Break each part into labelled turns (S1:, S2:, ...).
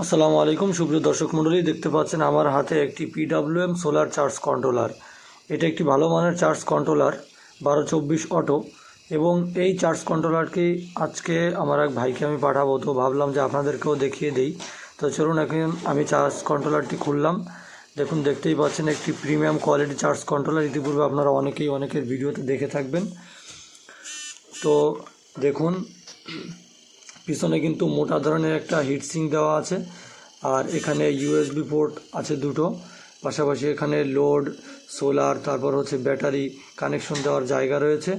S1: আসসালামু আলাইকুম, সুপ্রিয় দর্শক মণ্ডলী, দেখতে পাচ্ছেন আমার হাতে একটি পিডাব্লিউএম সোলার চার্জ কন্ট্রোলার এটা একটি ভালো মানের চার্জ কন্ট্রোলার বারো চব্বিশ অটো এবং এই চার্জ কন্ট্রোলারকে আজকে আমার এক ভাইকে আমি পাঠাবো। তো ভাবলাম যে আপনাদেরকেও দেখিয়ে দেই। তো চলুন এখন আমি চার্জ কন্ট্রোলারটি খুললাম। দেখুন, দেখতেই পাচ্ছেন একটি প্রিমিয়াম কোয়ালিটি চার্জ কন্ট্রোলার ইতিপূর্বে আপনারা অনেকেই অনেকের ভিডিওতে দেখে থাকবেন। তো দেখুন পিছনে কিন্তু মোটা ধরনের একটা হিটসিং দেওয়া আছে। আর এখানে ইউএসবি পোর্ট আছে দুটো। পাশাপাশি এখানে লোড সোলার তারপর হচ্ছে ব্যাটারি কানেকশন দেওয়ার জায়গা রয়েছে।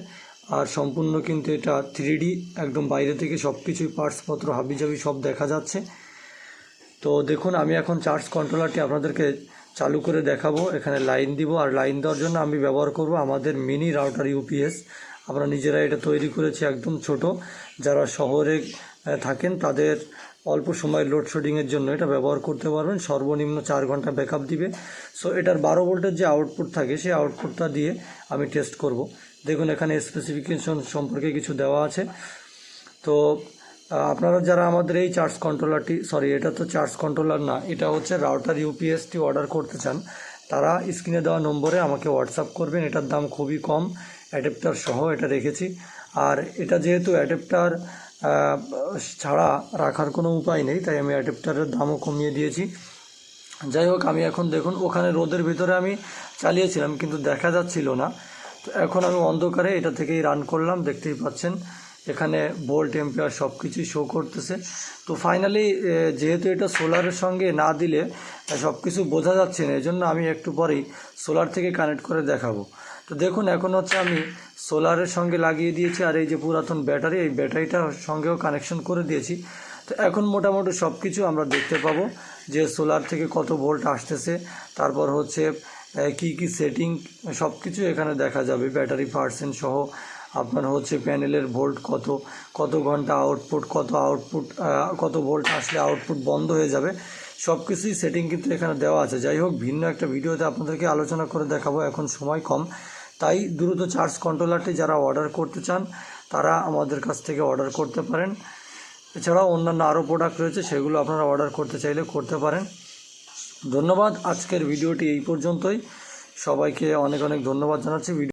S1: আর সম্পূর্ণ কিন্তু এটা থ্রি একদম বাইরে থেকে সব কিছুই পার্টসপত্র হাবিজাবি সব দেখা যাচ্ছে। তো দেখুন, আমি এখন চার্জ কন্ট্রোলারটি আপনাদেরকে চালু করে দেখাবো। এখানে লাইন দিব, আর লাইন দেওয়ার জন্য আমি ব্যবহার করব আমাদের মিনি রাউটার ইউপিএস আমরা নিজেরা এটা তৈরি করেছি একদম ছোট। যারা শহরে থাকেন তাদের অল্প সময় লোডশেডিংয়ের জন্য এটা ব্যবহার করতে পারবেন। সর্বনিম্ন চার ঘণ্টা ব্যাকআপ দিবে। সো এটার বারো ভোল্টের যে আউটপুট থাকে, সেই আউটপুটটা দিয়ে আমি টেস্ট করব। দেখুন, এখানে স্পেসিফিকেশন সম্পর্কে কিছু দেওয়া আছে। তো আপনারা যারা আমাদের এই চার্জ কন্ট্রোলারটি সরি এটা তো চার্জ কন্ট্রোলার না, এটা হচ্ছে রাউটার ইউপিএসটি অর্ডার করতে চান, তারা স্ক্রিনে দেওয়া নম্বরে আমাকে হোয়াটসঅ্যাপ করবেন। এটার দাম খুবই কম। অ্যাডাপ্টার সহ এটা রেখেছি। আর এটা যেহেতু অ্যাডাপ্টার ছাড়া রাখার কোনো উপায় নেই, তাই আমি অ্যাডাপ্টারের দামও কমিয়ে দিয়েছি। যাই হোক, আমি এখন দেখুন, ওখানে রোদের ভিতরে আমি চালিয়েছিলাম, কিন্তু দেখা যাচ্ছিল না। তো এখন আমি অন্ধকারে এটা থেকেই রান করলাম, দেখতেই পাচ্ছেন, এখানে ভোল্ট এম্পিয়ার সব কিছুই শো করতেছে। তো ফাইনালি যেহেতু এটা সোলারের সঙ্গে না দিলে সব কিছু বোঝা যাচ্ছে না এই জন্য আমি একটু পরেই সোলার থেকে কানেক্ট করে দেখাবো। তো দেখুন, এখন হচ্ছে আমি সোলারের সঙ্গে লাগিয়ে দিয়েছি, আর এই যে পুরাতন ব্যাটারি, এই ব্যাটারিটার সঙ্গেও কানেকশন করে দিয়েছি। তো এখন মোটামুটি সব কিছু আমরা দেখতে পাবো যে সোলার থেকে কত ভোল্ট আসতেছে, তারপর হচ্ছে কি কি সেটিং সব কিছু এখানে দেখা যাবে, ব্যাটারি পার্সেন্ট সহ। আপনার হচ্ছে প্যানেলের ভোল্ট কত কত ঘণ্টা আউটপুট কত আউটপুট কত ভোল্ট আসলে আউটপুট বন্ধ হয়ে যাবে। সব কিছুই সেটিং কিন্তু এখানে দেওয়া আছে। যাই হোক, ভিন্ন একটা ভিডিওতে আপনাদেরকে আলোচনা করে দেখাবো, এখন সময় কম। তাই দ্রুত চার্জ কন্ট্রোলারটি যারা অর্ডার করতে চান, তারা আমাদের কাছ থেকে অর্ডার করতে পারেন। এছাড়াও অন্যান্য আরও প্রোডাক্ট রয়েছে, সেগুলো আপনারা অর্ডার করতে চাইলে করতে পারেন। ধন্যবাদ, আজকের ভিডিওটি এই পর্যন্তই। সবাইকে অনেক অনেক ধন্যবাদ জানাচ্ছি।